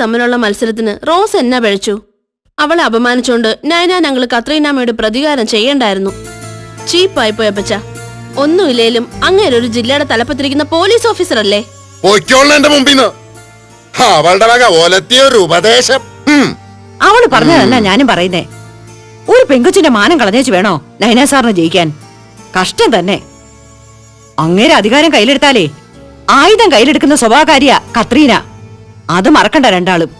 തമ്മിലുള്ള മത്സരത്തിന് റോസ് എന്നെ പഴച്ചു. അവളെ അപമാനിച്ചുകൊണ്ട് നയന ഞങ്ങൾ കത്രീനാമ്മയുടെ പ്രതികാരം ചെയ്യണ്ടായിരുന്നു. ചീപ്പായി പച്ച ഒന്നുമില്ലേലും അങ്ങനെ ഒരു ജില്ലയുടെ തലപ്പത്തിരിക്കുന്ന പോലീസ് ഓഫീസർ അല്ലേ അവളുടെ വക ഉപദേശം. അവൾ പറഞ്ഞതല്ല ഞാനും പറയുന്നേ. ഒരു പെങ്കുച്ചിന്റെ മാനം കളഞ്ഞേച്ചു വേണോ നൈനാ സാറിന് ജയിക്കാൻ? കഷ്ടം തന്നെ. അങ്ങേരെ അധികാരം കയ്യിലെടുത്താലേ ആയുധം കയ്യിലെടുക്കുന്ന സ്വഭാവകാരിയ കത്രീന. അത് മറക്കണ്ട രണ്ടാളും.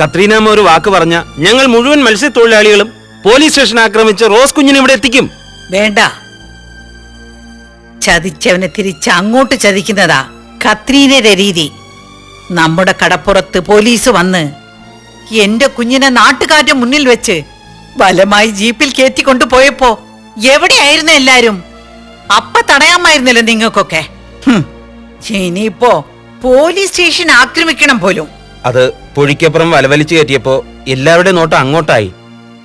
കത്രീനാമ്മ ഒരു വാക്ക് പറഞ്ഞ ഞങ്ങൾ മുഴുവൻ മത്സ്യത്തൊഴിലാളികളും പോലീസ് സ്റ്റേഷൻ ആക്രമിച്ച് റോസ് കുഞ്ഞിനെ ഇവിടെ എത്തിക്കും. വേണ്ട. ചതിച്ചവനെ തിരിച്ച് അങ്ങോട്ട് ചതിക്കുന്നതാ കത്രീനയുടെ രീതി. നമ്മുടെ കടപ്പുറത്ത് പോലീസ് വന്ന് എന്റെ കുഞ്ഞിനെ നാട്ടുകാരുടെ മുന്നിൽ വെച്ച് ബലമായി ജീപ്പിൽ കയറ്റിക്കൊണ്ടു പോയപ്പോ എവിടെയായിരുന്നു എല്ലാരും? അപ്പ തടയാമായിരുന്നല്ലോ നിങ്ങൾക്കൊക്കെ? ഇനിയിപ്പോ പോലീസ് സ്റ്റേഷൻ ആക്രമിക്കണം പോലും. അത് പുഴിക്കപ്പുറം വലവലിച്ചു കയറ്റിയപ്പോ എല്ലാവരുടെ നോട്ടം അങ്ങോട്ടായി.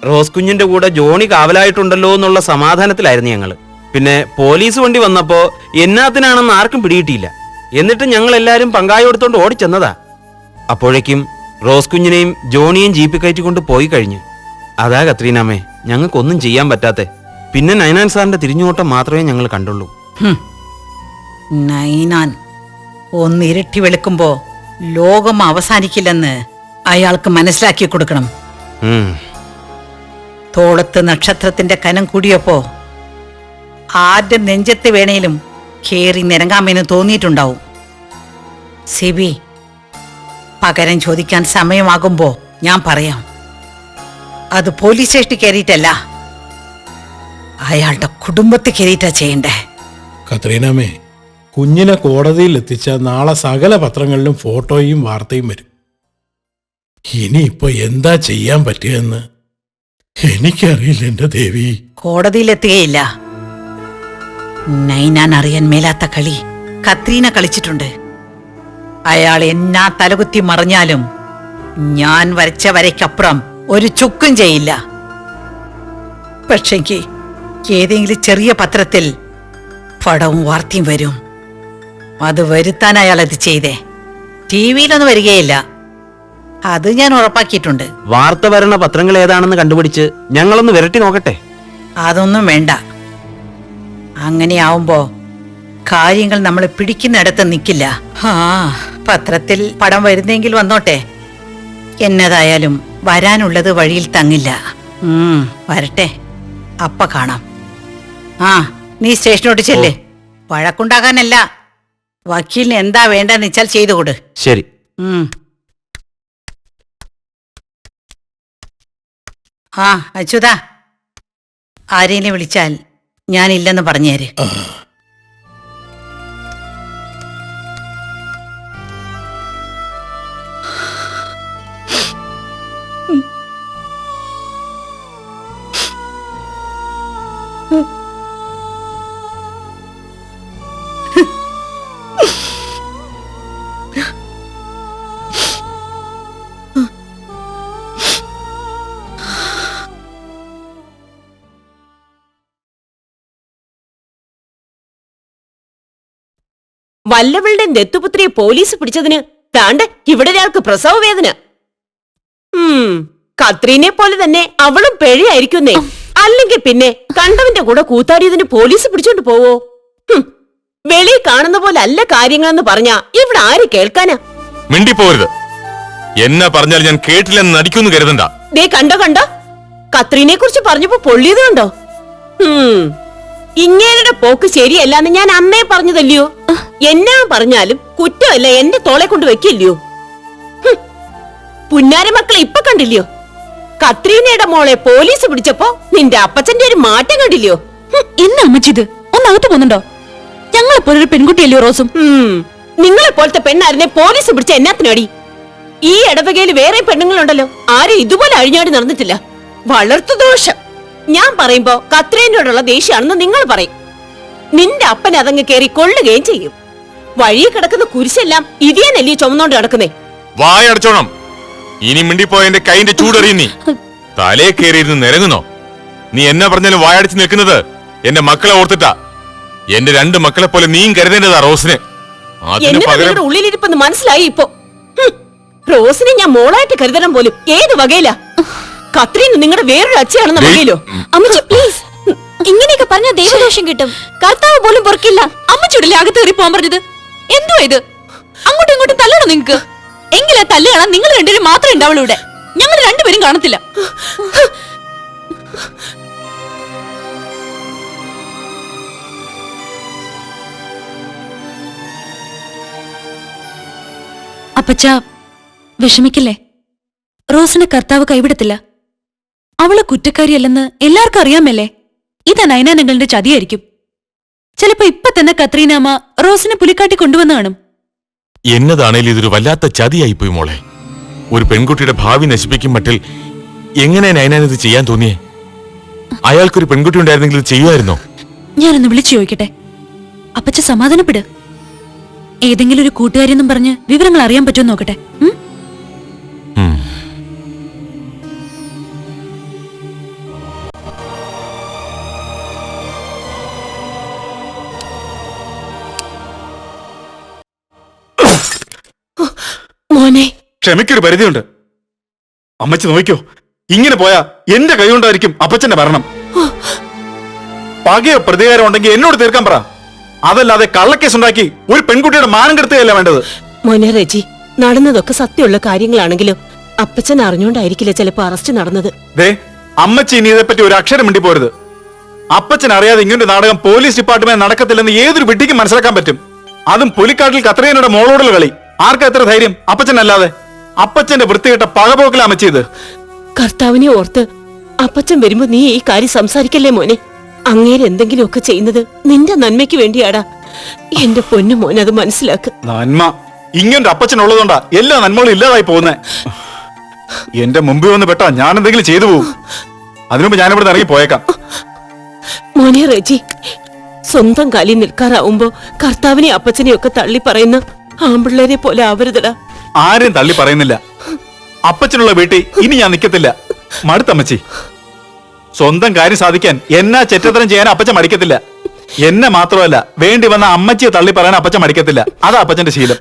റോസ് കുഞ്ഞിന്റെ കൂടെ ജോണി കാവലായിട്ടുണ്ടല്ലോ എന്നുള്ള സമാധാനത്തിലായിരുന്നു ഞങ്ങൾ പിന്നെ പോലീസ് വണ്ടി വന്നപ്പോ എന്നാത്തിനാണെന്ന് ആർക്കും പിടിയിട്ടില്ല എന്നിട്ട് ഞങ്ങൾ എല്ലാരും പങ്കായ എടുത്തോണ്ട് ഓടിച്ചെന്നതാ അപ്പോഴേക്കും റോസ് കുഞ്ഞിനെയും ജോണിയെയും ജീപ്പിൽ കയറ്റിക്കൊണ്ട് പോയി കഴിഞ്ഞു. അതാ കത്രീനാമേ ഞങ്ങൾക്കൊന്നും ചെയ്യാൻ പറ്റാത്തെ. പിന്നെ നൈനാൻ സാറിന്റെ തിരിഞ്ഞുനോട്ടം മാത്രമേ ഞങ്ങൾ കണ്ടുള്ളൂ. നൈനാൻ ഒന്ന് ഇരട്ടി വെളുക്കുമ്പോ ലോകം അവസാനിക്കില്ലെന്ന് അയാൾക്ക് മനസ്സിലാക്കി കൊടുക്കണം. തോളത്ത് നക്ഷത്രത്തിന്റെ കനം കൂടിയപ്പോ ആരുടെ നെഞ്ചത്ത് വേണേലും കേറി നിരങ്ങാമെന്ന് തോന്നിയിട്ടുണ്ടാവും. സിബി പകരം ചോദിക്കാൻ സമയമാകുമ്പോ ഞാൻ പറയാം. അത് പോലീസ് സ്റ്റേഷനിൽ കയറിയിട്ടല്ല. അയാളുടെ കുടുംബത്തെ കയറിയിട്ടാ ചെയ്യണ്ടേ? കത്രീനാമേ കുഞ്ഞിനെ കോടതിയിൽ എത്തിച്ച നാളെ സകല പത്രങ്ങളിലും ഫോട്ടോയും വാർത്തയും വരും. ഇനിയിപ്പോ എന്താ ചെയ്യാൻ പറ്റുകയെന്ന് എനിക്കറിയില്ല എന്റെ ദേവി. കോടതിയിലെത്തുകയില്ല നൈനാൻ അറിയാൻ മേലാത്ത കളി കത്രീന കളിച്ചിട്ടുണ്ട്. അയാൾ എന്നാ തലകുത്തി മറിഞ്ഞാലും ഞാൻ വരച്ച വരയ്ക്കപ്പുറം ഒരു ചുക്കും ചെയ്യില്ല. പക്ഷെങ്കി ഏതെങ്കിലും ചെറിയ പത്രത്തിൽ പടവും വാർത്തയും വരും. അത് വരുത്താൻ അയാൾ അത് ചെയ്തേ? ടി വിയിലൊന്നും വരികയില്ല. അത് ഞാൻ ഉറപ്പാക്കിയിട്ടുണ്ട്. വാർത്ത വരണ പത്രങ്ങൾ ഏതാണെന്ന് കണ്ടുപിടിച്ച് ഞങ്ങളൊന്ന് വിരട്ടി നോക്കട്ടെ? അതൊന്നും വേണ്ട. അങ്ങനെയാവുമ്പോ കാര്യങ്ങൾ നമ്മളെ പിടിക്കുന്നിടത്ത് നിൽക്കില്ല ആ പത്രത്തിൽ പടം വരുന്നെങ്കിൽ വന്നോട്ടെ. എന്നതായാലും വരാനുള്ളത് വഴിയിൽ തങ്ങില്ല. വരട്ടെ. അപ്പ കാണാം. ആ നീ സ്റ്റേഷനോട്ട് ചെല്ലേ വഴക്കുണ്ടാകാനല്ല വക്കീലിന് എന്താ വേണ്ടെന്ന് വെച്ചാൽ ചെയ്തു കൊടു. ശരി. ഉം. ആ അച്യുത. ആരെങ്കിലും വിളിച്ചാൽ ഞാനില്ലെന്ന് പറഞ്ഞേര്. വല്ലവളുടെ ദത്തുപുത്രിയെ പോലീസ് പിടിച്ചതിന് താണ്ട് ഇവിടെ ഒരാൾക്ക് പ്രസവ വേദന കത്രീനെ പോലെ തന്നെ അവളും പിഴയായിരിക്കുന്നേ. അല്ലെങ്കിൽ പിന്നെ കണ്ടവന്റെ കൂടെ കൂത്താടിയതിന് പോലീസ് പിടിച്ചോണ്ട് പോവോ? വെളിയിൽ കാണുന്ന പോലെ അല്ല കാര്യങ്ങളെന്ന് പറഞ്ഞാ ഇവിടെ ആര് കേൾക്കാനാ? മിണ്ടിപ്പോരുത്. എന്നാ പറഞ്ഞാൽ ഞാൻ കേട്ടില്ലെന്ന് നടിക്കുന്നു കരുതണ്ട. ദേ കണ്ടോ കണ്ടോ? കത്രീനെ കുറിച്ച് പറഞ്ഞപ്പോ പൊള്ളിയത് കണ്ടോ ഹും, ഇങ്ങേരുടെ പോക്ക് ശരിയല്ലാന്ന് ഞാൻ അമ്മയെ പറഞ്ഞതല്ലയോ? എന്നാ പറഞ്ഞാലും കുറ്റമല്ല എന്റെ തോളെ കൊണ്ട് വെക്കില്ലയോ? പുന്നാര മക്കളെ ഇപ്പൊ കണ്ടില്ലയോ? കത്രീനയുടെ മോളെ പോലീസ് പിടിച്ചപ്പോ നിന്റെ അപ്പച്ചന്റെ ഒരു മാറ്റം കണ്ടില്ലയോ? എന്നാ അമ്മച്ചിത്. ഒന്നകത്ത് ഞങ്ങളെ പോലൊരു പെൺകുട്ടിയല്ലയോ റോസും? നിങ്ങളെ പോലത്തെ പെണ്ണാരനെ പോലീസ് പിടിച്ച എന്നാത്തിനടി? ഈ ഇടവകയിൽ വേറെ പെണ്ണുങ്ങളുണ്ടല്ലോ. ആരും ഇതുപോലെ അഴിഞ്ഞാടി നടന്നിട്ടില്ല? വളർത്തു ദോഷം. ഞാൻ പറയുമ്പോ കത്രീനോടുള്ള ദേഷ്യമാണെന്ന് നിങ്ങൾ പറയും. നിന്റെ അപ്പൻ അതങ്ങ് കയറി കൊള്ളുകയും ചെയ്യും. വഴി കിടക്കുന്ന കുരിശെല്ലാം ഇതിയാനല്ലേ ചുമന്നോണ്ട് കിടക്കുന്നേ? വായടച്ചോണം ഇനി മിണ്ടിപ്പോയ എന്റെ കൈന്റെ ചൂടറിയുന്നി നീ. തലേ കയറിയിരുന്ന് നിരങ്ങുന്നോ? നീ എന്നാ പറഞ്ഞാലും വായടിച്ച് നിൽക്കുന്നത് എന്റെ മക്കളെ ഓർത്തിട്ടാ. എന്റെ രണ്ട് മക്കളെ പോലെ നീയും കരുതേണ്ടതാ റോസിനെ. അതിന് എന്നെ പകരം നിങ്ങളുടെ ഉള്ളിലിരിപ്പെന്ന് മനസ്സിലായി ഇപ്പോ. ഹും. റോസിനെ ഞാൻ മോളായിട്ട് കരുതണം പോലും. ഏത് വകയിലാ? കത്രീന് നിങ്ങളുടെ വേറൊരു അച്ഛയാണെന്ന് അറിയില്ലോ. അമ്മച്ചു പ്ലീസ് ഇങ്ങനെയൊക്കെ പറഞ്ഞാൽ ദൈവദോഷം കിട്ടും. കർത്താവ് പോലും പൊറുക്കില്ല. അമ്മച്ചിയുടെ അകത്ത് കയറി പോകാൻ പറഞ്ഞത്? എന്തുവാ ഇത്? അങ്ങോട്ടും ഇങ്ങോട്ടും തല്ലണോ നിങ്ങക്ക്? എങ്കിലാ തല്ല് കാണാൻ നിങ്ങൾ രണ്ടുപേരും മാത്രമേ ഉണ്ടാവുള്ളൂ ഇവിടെ. ഞങ്ങൾ രണ്ടുപേരും കാണത്തില്ല. അപ്പച്ച വിഷമിക്കില്ലേ? റോസിനെ കർത്താവ് കൈവിടത്തില്ല. അവൾ കുറ്റക്കാരിയല്ലെന്ന് എല്ലാവർക്കും അറിയാമല്ലേ? ഇത് നയനാനങ്ങളുടെ ചതിയായിരിക്കും. ചിലപ്പോ ഇപ്പൊ തന്നെ കത്രീനാമ്മ റോസിനെ പുലിക്കാട്ടി കൊണ്ടുവന്ന് കാണും. എന്നതാണേലും ഇതൊരു വല്ലാത്ത ചതിയായി പോയി മോളെ. ഒരു പെൺകുട്ടിയുടെ ഭാവി നശിപ്പിക്കും മട്ടിൽ എങ്ങനെ നയനാൻ ഇത് ചെയ്യാൻ തോന്നിയേ? അയാൾക്കൊരു പെൺകുട്ടി ഉണ്ടായിരുന്നെങ്കിൽ ഇത് ചെയ്യുമായിരുന്നോ? ഞാനൊന്ന് വിളിച്ചു ചോദിക്കട്ടെ? അപ്പച്ച സമാധാനപ്പെട്. ഏതെങ്കിലും ഒരു കൂട്ടുകാരിയെന്നും പറഞ്ഞ് വിവരങ്ങൾ അറിയാൻ പറ്റുമോ നോക്കട്ടെ? ഉം. മോനെ ക്ഷമിക്കൊരു പരിധിയുണ്ട്. അമ്മച്ചി നോക്കിയോ ഇങ്ങനെ പോയാ എന്റെ കൈകൊണ്ടായിരിക്കും അപ്പച്ചന്റെ ഭരണം പകയോ പ്രതികാരം ഉണ്ടെങ്കിൽ എന്നോട് തീർക്കാൻ പറ. അതല്ലാതെ കള്ളക്കേസ് ഉണ്ടാക്കി ഒരു പെൺകുട്ടിയുടെ മാനം കെടുത്തുകയല്ല വേണ്ടത്? മോനെ റെജി നടന്നതൊക്കെ സത്യമുള്ള കാര്യങ്ങളാണെങ്കിലും അപ്പച്ചൻ അറിഞ്ഞോണ്ടായിരിക്കില്ല ചിലപ്പോ അറസ്റ്റ് നടന്നത്? ദേ അമ്മച്ചി ഇനി ഇതേപ്പറ്റി ഒരു അക്ഷരം മിണ്ടി പോരുത് അപ്പച്ചൻ അറിയാതെ ഇങ്ങനൊരു നാടകം പോലീസ് ഡിപ്പാർട്ട്മെന്റ് നടക്കത്തില്ലെന്ന് ഏതൊരു വിട്ടിക്കും മനസ്സിലാക്കാൻ പറ്റും? അതും പുലിക്കാട്ടിൽ കത്രയനയുടെ മോളോടുള്ള കളി. ആർക്കാ ധൈര്യം? അപ്പച്ചൻ അപ്പച്ചനല്ലാതെ. അപ്പച്ചന്റെ വൃത്തികെട്ട പകപോക്കല ചെയ്ത് കർത്താവിനെ ഓർത്ത് അപ്പച്ചൻ വരുമ്പോ നീ ഈ കാര്യം സംസാരിക്കല്ലേ മോനെ? അങ്ങേര് എന്തെങ്കിലുമൊക്കെ ചെയ്യുന്നത് നിന്റെ നന്മയ്ക്ക് വേണ്ടിയാടാ. എന്റെ പൊന്നു മോൻ അത് മനസ്സിലാക്ക്. നന്മ. ഇങ്ങനൊരു അപ്പച്ചനുള്ളതുകൊണ്ടാ എല്ലാ നന്മകളും ഇല്ലാതായി പോകുന്നേ. എന്റെ മുമ്പിൽ വന്ന് പെട്ടാ ഞാൻ എന്തെങ്കിലും ചെയ്തു പോകും അതിനുമുമ്പ് ഞാനിവിടെ ഇറങ്ങി പോയേക്കാം. മോനെ റെജി സ്വന്തം കാലിൽ നിൽക്കാറാവുമ്പോ കർത്താവിനെ അപ്പച്ചനെയൊക്കെ തള്ളി പറയുന്ന ആമ്പിള്ളേരെ പോലെ ആവരുതടാ. ആരെയും തള്ളി പറയുന്നില്ല. അപ്പച്ചനുള്ള വീട്ടിൽ ഇനി ഞാൻ നിൽക്കത്തില്ല മടുത്തമ്മച്ചി. സ്വന്തം കാര്യം സാധിക്കാൻ എന്നാ ചെറ്റത്തരം ചെയ്യാൻ അപ്പച്ച മടിക്കത്തില്ല. എന്നെ മാത്രമല്ല വേണ്ടി വന്ന അമ്മച്ചിയെ തള്ളി പറയാൻ അപ്പച്ച മടിക്കത്തില്ല. അതാ അപ്പച്ചന്റെ ശീലം.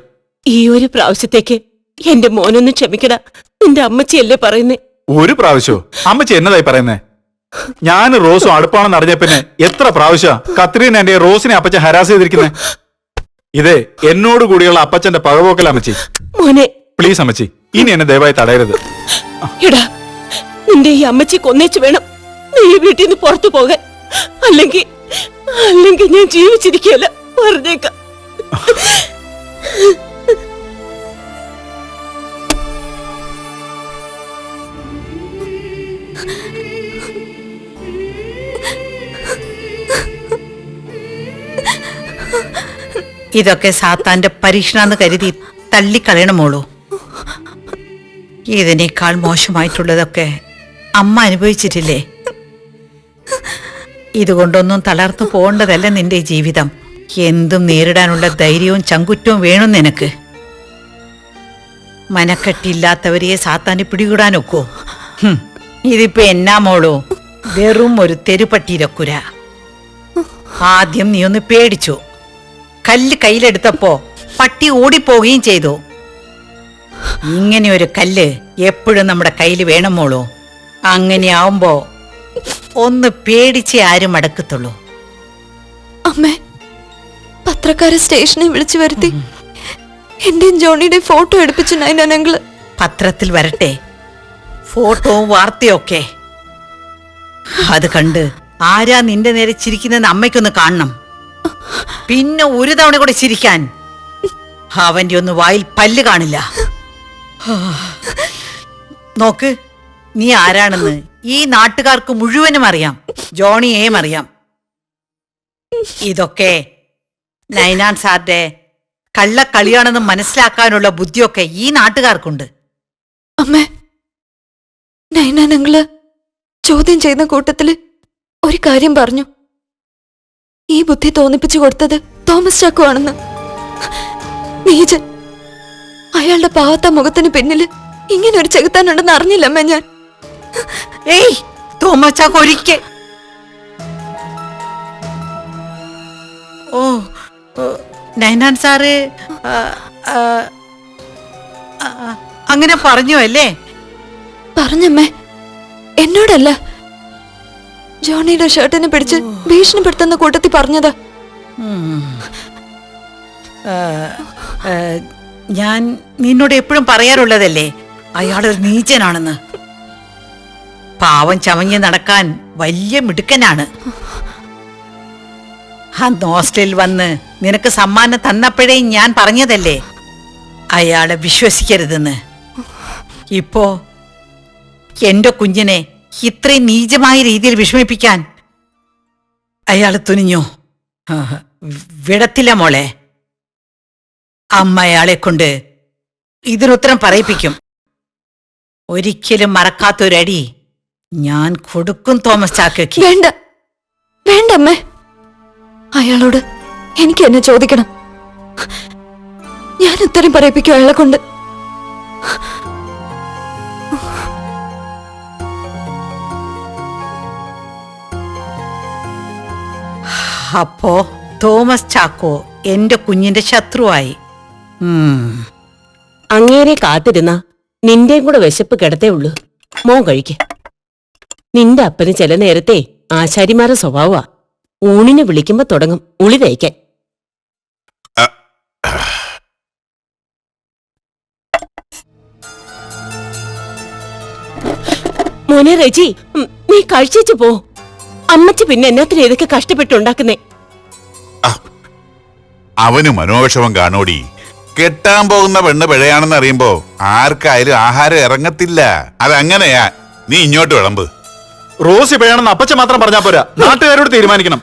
ഈ ഒരു പ്രാവശ്യത്തേക്ക് എന്റെ മോനൊന്ന് ക്ഷമിക്കടാ. നിന്റെ അമ്മച്ചിയല്ലേ പറയുന്നേ? ഒരു പ്രാവശ്യോ? അമ്മച്ചി എന്നതായി പറയുന്നേ? ഞാൻ റോസും അടുപ്പാണെന്ന് അറിഞ്ഞ പിന്നെ എത്ര പ്രാവശ്യ കത്രീന എന്റെ റോസിനെ അപ്പച്ച ഹരാസ് ചെയ്തിരിക്കുന്നേ? ഇതേ എന്നോട് കൂടിയുള്ള അപ്പച്ചന്റെ പകപോക്കൽ അമ്മച്ചി. മോനെ. പ്ലീസ് അമ്മച്ചി ഇനി എന്നെ ദയവായി തടയരുത്. എടാ നിന്റെ ഈ അമ്മച്ചി കൊന്നേച്ചു വേണം നീ ഈ വീട്ടിൽ നിന്ന് പുറത്തു പോകാൻ. അല്ലെങ്കിൽ അല്ലെങ്കിൽ ഞാൻ ജീവിച്ചിരിക്കുകയല്ല പറഞ്ഞേക്കാം. ഇതൊക്കെ സാത്താന്റെ പരീക്ഷണമെന്ന് കരുതി തള്ളിക്കളയണമോളൂ ഇതിനേക്കാൾ മോശമായിട്ടുള്ളതൊക്കെ അമ്മ അനുഭവിച്ചിട്ടില്ലേ? ഇതുകൊണ്ടൊന്നും തളർന്നു പോകേണ്ടതല്ല നിന്റെ ജീവിതം. എന്തും നേരിടാനുള്ള ധൈര്യവും ചങ്കുറ്റവും വേണം നിനക്ക്. മനക്കെട്ടില്ലാത്തവരെ സാത്താനെ പിടികൂടാനൊക്കോ? ഇതിപ്പോ എന്നാ മോളോ? വെറും ഒരു തെരുപട്ടിയിലക്കുര. ആദ്യം നീ ഒന്ന് പേടിച്ചു? കല്ല് കയ്യിലെടുത്തപ്പോ പട്ടി ഓടിപ്പോവുകയും ചെയ്തു. ഇങ്ങനെ ഒരു കല്ല് എപ്പോഴും നമ്മുടെ കയ്യിൽ വേണം മോളൂ. അങ്ങനെയാവുമ്പോ ഒന്ന് പേടിച്ച് ആരും അടക്കത്തുള്ളൂ. അമ്മേ പത്രക്കാരെ സ്റ്റേഷനിൽ വിളിച്ചു വരുത്തി. എന്റെയും ജോണിയുടെ ഫോട്ടോ എടുപ്പിച്ചു നൈനാനങ്ങൾ പത്രത്തിൽ വരട്ടെ. ഫോട്ടോവും വാർത്തയൊക്കെ അത് കണ്ട് ആരാ നിന്റെ നേരെ ചിരിക്കുന്നെന്ന് അമ്മയ്ക്കൊന്ന് കാണണം. പിന്നെ ഒരു തവണ കൂടെ ചിരിക്കാൻ. അവന്റെ ഒന്ന് വായിൽ പല്ല് കാണില്ല. നോക്ക് നീ ആരാണെന്ന് ഈ നാട്ടുകാർക്ക് മുഴുവനും അറിയാം. ജോണിയേയും അറിയാം. ഇതൊക്കെ നൈനാൻ സാറിന്റെ കള്ളക്കളിയാണെന്ന് മനസ്സിലാക്കാനുള്ള ബുദ്ധിയൊക്കെ ഈ നാട്ടുകാർക്കുണ്ട്. അമ്മേ നൈനാനങ്ങൾ ചോദ്യം ചെയ്യുന്ന കൂട്ടത്തിൽ ഒരു കാര്യം പറഞ്ഞു. ഈ ബുദ്ധി തോന്നിപ്പിച്ചു കൊടുത്തത് തോമസ് ചാക്കോ ആണെന്ന് നീജൻ അയാളുടെ പാവത്ത മുഖത്തിന് പിന്നിൽ ഇങ്ങനെ ഒരു ചെകുത്താനുണ്ടെന്ന് അറിഞ്ഞില്ലമ്മ ഞാൻ. ഏയ് ഒരിക്കൽ. ഓ നൈനാൻ സാറ് ആ, അങ്ങനെ പറഞ്ഞു അല്ലേ? പറഞ്ഞമ്മേ എന്നോടല്ല. ജോണിയുടെ ഷർട്ടിനെ പിടിച്ച് ഭീഷണിപ്പെടുത്തുന്ന കൂട്ടത്തിൽ പറഞ്ഞത്. ഞാൻ നിന്നോട് എപ്പോഴും പറയാറുള്ളതല്ലേ ഒരു നീചനാണെന്ന്. പാവം ചമഞ്ഞ് നടക്കാൻ വലിയ മിടുക്കനാണ്. അന്ന് ഹോസ്റ്റലിൽ വന്ന് നിനക്ക് സമ്മാനം തന്നപ്പോഴേ ഞാൻ പറഞ്ഞതല്ലേ അയാളെ വിശ്വസിക്കരുതെന്ന്. ഇപ്പോ എന്റെ കുഞ്ഞിനെ ഇത്രയും നീചമായ രീതിയിൽ വിഷമിപ്പിക്കാൻ അയാൾ തുനിഞ്ഞോ. വിടത്തില്ല മോളെ. അമ്മ അയാളെ കൊണ്ട് ഇതിനുത്തരം പറയിപ്പിക്കും. ഒരിക്കലും മറക്കാത്തൊരടി ഞാൻ കൊടുക്കും തോമസ് ചാക്കയ്ക്ക്. വേണ്ട. വേണ്ട അയാളോട് എനിക്ക് എന്നെ ചോദിക്കണം. ഞാൻ ഉത്തരം പറയിപ്പിക്കും അയാളെ കൊണ്ട്. അപ്പോ തോമസ് ചാക്കോ എന്റെ കുഞ്ഞിന്റെ ശത്രുവായി. അങ്ങേരെ കാത്തിരുന്ന നിന്റെയും കൂടെ വിശപ്പ് കിടത്തേ ഉള്ളൂ. മോൻ കഴിക്ക. നിന്റെ അപ്പന് ചില നേരത്തെ ആശാരിമാരെ സ്വഭാവമാ. ഊണിനെ വിളിക്കുമ്പോ തുടങ്ങും. ഉളി തയ്ക്കാൻ മോനെ റജി നീ കഴിച്ചു പോ. അമ്മച്ചി പിന്നെ എന്നാത്തിന് ഇതൊക്കെ കഷ്ടപ്പെട്ടുണ്ടാക്കുന്നേ അവന് മനോവിഷമം കാണോടി. കെട്ടാൻ പോകുന്ന പെണ്ണ് പിഴയാണെന്ന് അറിയുമ്പോ ആർക്കായാലും ആഹാരം ഇറങ്ങത്തില്ല. അതങ്ങനെയാ. നീ ഇങ്ങോട്ട് വിളമ്പ്. റോസി പിഴയാണെന്ന് അപ്പച്ച മാത്രം പറഞ്ഞാ പോരാ. നാട്ടുകാരോട് തീരുമാനിക്കണം.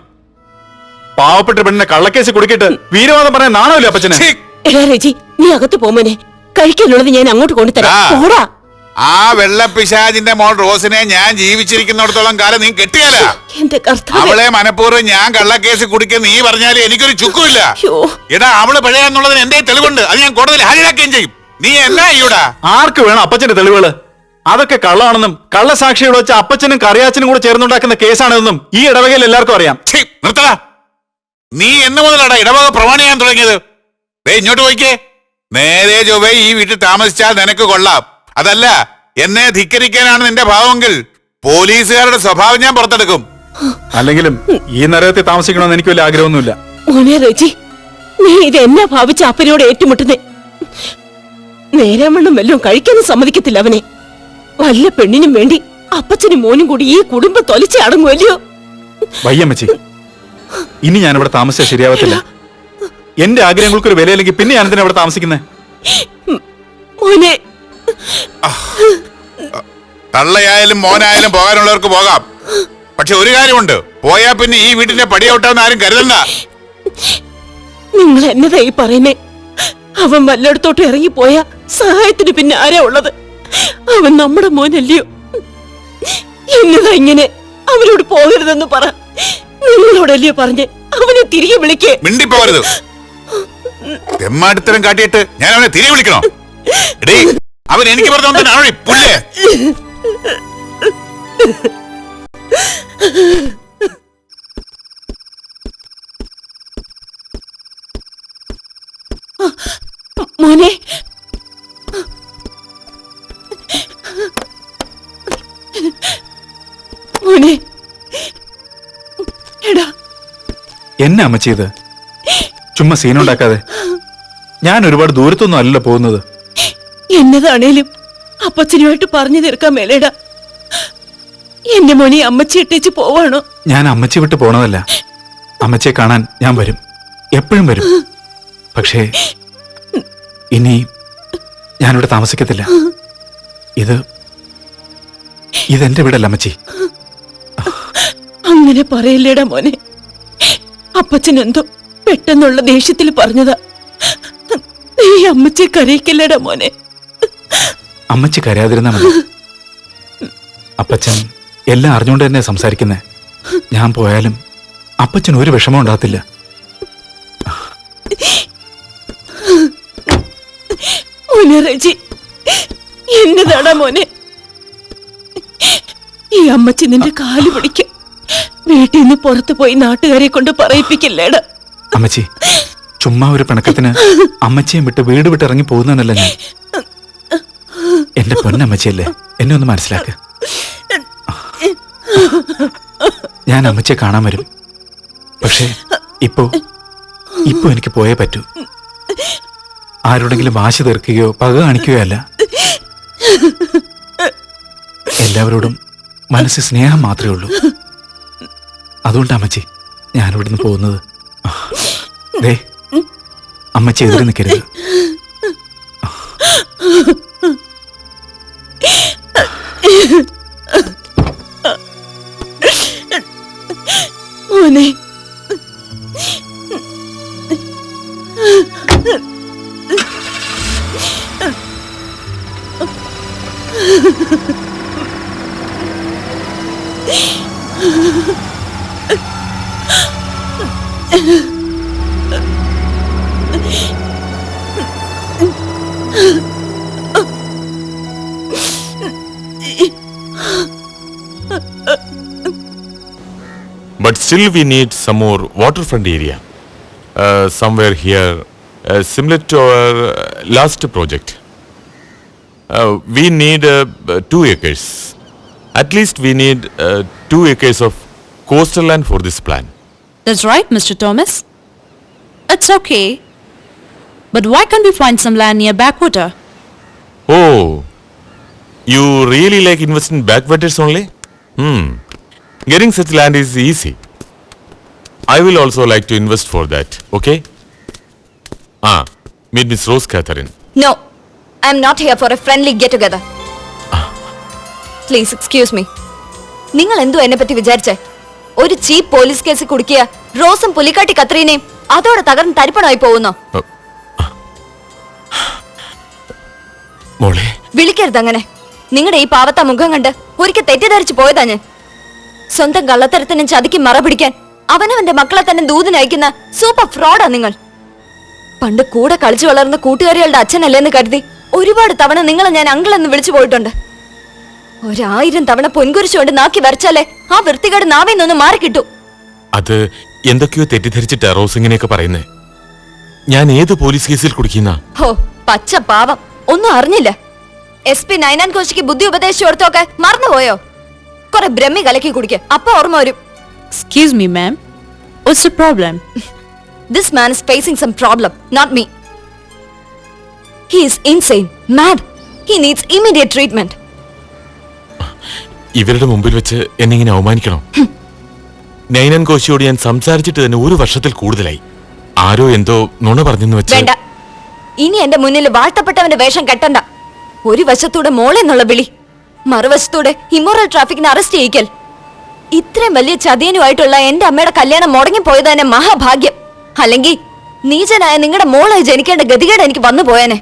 പാവപ്പെട്ട പെണ്ണിനെ കള്ളക്കേസ് കുടുക്കിട്ട് വീരവാദം പറയാൻ നാണമില്ല അപ്പച്ചനെ! എടാ നീ അകത്ത് പോ കഴിക്കാനുള്ളത് ഞാൻ അങ്ങോട്ട് കൊണ്ടുതരാം. പോടാ. ആ വെള്ളപ്പിശാചിന്റെ മോൾ റോസിനെ ഞാൻ ജീവിച്ചിരിക്കുന്നിടത്തോളം കാലം നീ കെട്ടിയല്ല എന്റെ കർത്താവ്. അവളെ മനഃപൂർവം ഞാൻ കള്ളക്കേസ് കുടിക്കുന്ന നീ പറഞ്ഞാലും എനിക്കൊരു ചുക്കുമില്ല. അയ്യോ. എടാ അവൾ പിഴയാന്നുള്ളതിന് എന്റെ തെളിവുണ്ട്? അത് ഞാൻ കോടതിയിൽ ഹാജരാക്കുകയും ചെയ്യും. നീ എന്നാ ചെയ്യൂടാ? ആർക്ക് വേണം അപ്പച്ചന്റെ തെളിവുകൾ? അതൊക്കെ കള്ളാണെന്നും കള്ളസാക്ഷിയോട് വെച്ച അപ്പച്ചനും കറിയാച്ചനും കൂടെ ചേർന്നുണ്ടാക്കുന്ന കേസാണെന്നും ഈ ഇടവകയിൽ എല്ലാവർക്കും അറിയാം. ഛീ, നിർത്തടാ. നീ എന്ന് മുതലാടാ ഇടവക പ്രമാണിയാൻ തുടങ്ങിയത്. ദേ ഇങ്ങോട്ട് പോയിക്കേ. നേരെ ചൊവ്വേ ഈ വീട്ടിൽ താമസിച്ചാൽ നിനക്ക് കൊള്ളാം. അതല്ല എന്നെ ധിക്കരിക്കാനാണ് നിന്റെ ഭാവമെങ്കിൽ പോലീസുകാരുടെ സ്വഭാവം ഞാൻ പുറത്തെടുക്കും. അല്ലെങ്കിലും ഈ നരകത്തിൽ താമസിക്കണമെന്ന് എനിക്ക് വലിയ ആഗ്രഹമൊന്നുമില്ല. മോനെ റജി നീ ഇത് എന്നെ ഭാവിച്ച അപ്പനോട് ഏറ്റുമുട്ടുന്നേ. നേരം വണ്ണം വല്ലതും കഴിക്കാനും സമ്മതിക്കത്തില്ല അവനെ. വല്ല പെണ്ണിനും വേണ്ടി അപ്പച്ചനും മോനും കൂടി ഈ കുടുംബം തൊലിച്ച് അടങ്ങുമല്ലയോ? വയ്യമ്മച്ചി ഇനി ഞാൻ ഇവിടെ താമസിച്ചാൽ ശരിയാവത്തില്ല. എന്റെ ആഗ്രഹങ്ങൾക്ക് ഒരു വിലയില്ലെങ്കിൽ പിന്നെ ഞാൻ എന്തിനാ ഇവിടെ താമസിക്കുന്നത് മോനെ തള്ളയായാലും മോനായാലും പോകാനുള്ളവർക്ക് പോകാം. പക്ഷെ ഒരു കാര്യമുണ്ട്. പോയാ പിന്നെ ഈ വീട്ടിന്റെ പടിയോട്ടാന്ന് ആരും കരുതണ്ട. നിങ്ങൾ എന്നതാ ഈ പറയുന്നേ. അവൻ വല്ലയിടത്തോട്ട് ഇറങ്ങിപ്പോയ സഹായത്തിന് പിന്നെ ആരാ ഉള്ളത്? അവൻ നമ്മുടെ മോനല്ലയോ? എന്നതാ ഇങ്ങനെ? അവനോട് പോകരുതെന്ന് പറ. നിങ്ങളോടല്ലയോ പറഞ്ഞ്? അവനെ തിരികെ വിളിക്കേ. മിണ്ടിപ്പോകരുത്. തെമ്മാടിത്തരം കാട്ടിയിട്ട് ഞാൻ അവനെ തിരികെ വിളിക്കണോ? എടീ അവൻ എനിക്ക് പറഞ്ഞു പുല്ലേ മോനെ. മോനെ. എടാ. എന്നെ അമ്മ ചെയ്ത്? ചുമ്മാ സീനുണ്ടാക്കാതെ ഞാൻ ഒരുപാട് ദൂരത്തൊന്നും അല്ലല്ലോ പോകുന്നത്. എന്നതാണേലും അപ്പച്ചനുമായിട്ട് പറഞ്ഞു തീർക്കാൻ മേലേടാ. എന്റെ മോനെ അമ്മച്ചി ഇട്ടേച്ച് പോവാണോ? ഞാൻ അമ്മച്ചി വിട്ട് പോണതല്ല. അമ്മച്ചിയെ കാണാൻ ഞാൻ വരും. എപ്പോഴും വരും. പക്ഷേ ഇനി ഞാനിവിടെ താമസിക്കത്തില്ല. ഇത് ഇതെന്റെ വീടല്ല അമ്മച്ചി. അങ്ങനെ പറയില്ലേടാ മോനെ. അപ്പച്ചൻ എന്തോ പെട്ടെന്നുള്ള ദേഷ്യത്തിൽ പറഞ്ഞതാ. നീ അമ്മച്ചെ കരയിക്കില്ലേടാ മോനെ. അമ്മച്ചി കരയാതിരുന്നാ മതി. അപ്പച്ചൻ എല്ലാം അറിഞ്ഞുകൊണ്ട് തന്നെ സംസാരിക്കുന്നേ. ഞാൻ പോയാലും അപ്പച്ചൻ ഒരു വിഷമം ഉണ്ടാകത്തില്ല. റജി എന്നതാടാ മോനെ. ഈ അമ്മച്ചി നിന്റെ കാൽ പിടിക്കും. വീട്ടിൽ നിന്ന് പുറത്തു പോയി നാട്ടുകാരെ കൊണ്ട് പറയിപ്പിക്കില്ലേടാ. അമ്മച്ചി ചുമ്മാ ഒരു പിണക്കത്തിന് അമ്മച്ചിയും വിട്ട് വീട് വിട്ട് ഇറങ്ങി പോകുന്നതല്ല ഞാൻ. എന്റെ പൊന്നമ്മച്ചല്ലേ എന്നെ ഒന്ന് മനസ്സിലാക്ക്. ഞാൻ അമ്മച്ചെ കാണാൻ വരും. പക്ഷേ ഇപ്പോ ഇപ്പോ എനിക്ക് പോയേ പറ്റൂ. ആരോടെങ്കിലും വാശി തീർക്കുകയോ പക കാണിക്കുകയോ അല്ല. എല്ലാവരോടും മനസ്സിൽ സ്നേഹം മാത്രമേ ഉള്ളൂ. അതുകൊണ്ട് അമ്മച്ചി ഞാൻ ഇവിടുന്ന് പോകുന്നത്. ദേ അമ്മച്ചി എതിരെ നിൽക്കരുത്. മോനെ. Still, we need some more waterfront area. Uh, somewhere here, uh, similar to our uh, last project. Uh, we need uh, uh, two acres. At least we need uh, two acres of coastal land for this plan. That's right, Mr. Thomas. It's okay. But why can't we find some land near backwater? Oh, you really like investing in backwaters only? Hmm. Getting such land is easy. I will also like to invest for that okay ah meet miss Rose Catherine no I am not here for a friendly get together please excuse me നിങ്ങൾ എന്തോ എന്നെ പറ്റി വിചാരിച്ചേ? ഒരു ചീപ്പ് police case കുടുക്കിയ റോസും പുലിക്കാട്ടി കത്രീനയും അതോടെ തകർന്ന് തരിപ്പണമായി പോകുന്നോ? മോളെ. വിളിക്കരുത് അങ്ങനെ. നിങ്ങളുടെ ഈ പാവത്ത മുഖം കണ്ട് ഒരിക്കൽ തെറ്റിദ്ധരിച്ചു പോയതാ ഞാൻ. സ്വന്തം കള്ളത്തരത്തിനും ചതിക്കും മറ പിടിക്കാൻ അവനവന്റെ മക്കളെ തന്നെ ദൂതനയക്കുന്ന സൂപ്പർ ഫ്രോഡാ നിങ്ങൾ. പണ്ട് കൂടെ കളിച്ചു വളർന്ന കൂട്ടുകാരികളുടെ അച്ഛനല്ലേന്ന് കരുതി ഒരുപാട് തവണ നിങ്ങളെ ഞാൻ അങ്കിൾ എന്ന് വിളിച്ചു പോയിട്ടുണ്ട്. ഒരായിരം തവണ പൊൻകുരിച്ചുകൊണ്ട് നാക്കി വരച്ചാലേ ആ വൃത്തികേട് നാവിൽ നിന്ന് മാറിക്കിട്ടു. അത് എന്തൊക്കെയോ തെറ്റിദ്ധരിച്ചിട്ടാ റോസ് ഇങ്ങനെയൊക്കെ പറയുന്നേ. ഞാൻ ഏത് പോലീസ് കേസിൽ കുടിക്കുന്ന ഹോ പച്ച പാവം. ഒന്നും അറിഞ്ഞില്ല. എസ് പി നൈനാൻ കോശിക്ക് ബുദ്ധി ഉപദേശിച്ചു കൊടുത്തൊക്കെ മറന്നുപോയോ? കുറെ ബ്രഹ്മി കലക്കി കുടിക്കുക അപ്പൊ ഓർമ്മ വരും. Excuse me, ma'am. What's the problem? This man is facing some problem, not me. He is insane, mad. He needs immediate treatment. ഇവരുടെ മുമ്പിൽ വെച്ച് എന്നെ ഇങ്ങനെ അവമാനിക്കണം നൈനൻ കോശിയോട് ഞാൻ സംസാരിച്ചിട്ട് തന്നെ ഒരു വർഷത്തിൽ കൂടുതലായി ആരോ എന്തോ നുണ പറഞ്ഞെന്ന് വെച്ച് വേണ്ട ഇനി എന്റെ മുന്നിൽ വാഴ്ത്തപ്പെട്ടവന്റെ വേഷം കെട്ടണ്ട ഒരു വശത്തൂടെ മോളെന്നുള്ള വിളി മറുവശത്തൂടെ ഇമോറൽ ട്രാഫിക്കിനെ അറസ്റ്റ് ചെയ്യിക്കൽ ഇത്രയും വലിയ ചതിയനുമായിട്ടുള്ള എന്റെ അമ്മയുടെ കല്യാണം മുടങ്ങിപ്പോയത് തന്നെ മഹാഭാഗ്യം അല്ലെങ്കിൽ നീചനായ നിങ്ങളുടെ മോളെ ജനിക്കേണ്ട ഗതികേട് എനിക്ക് വന്നു പോയേനെ.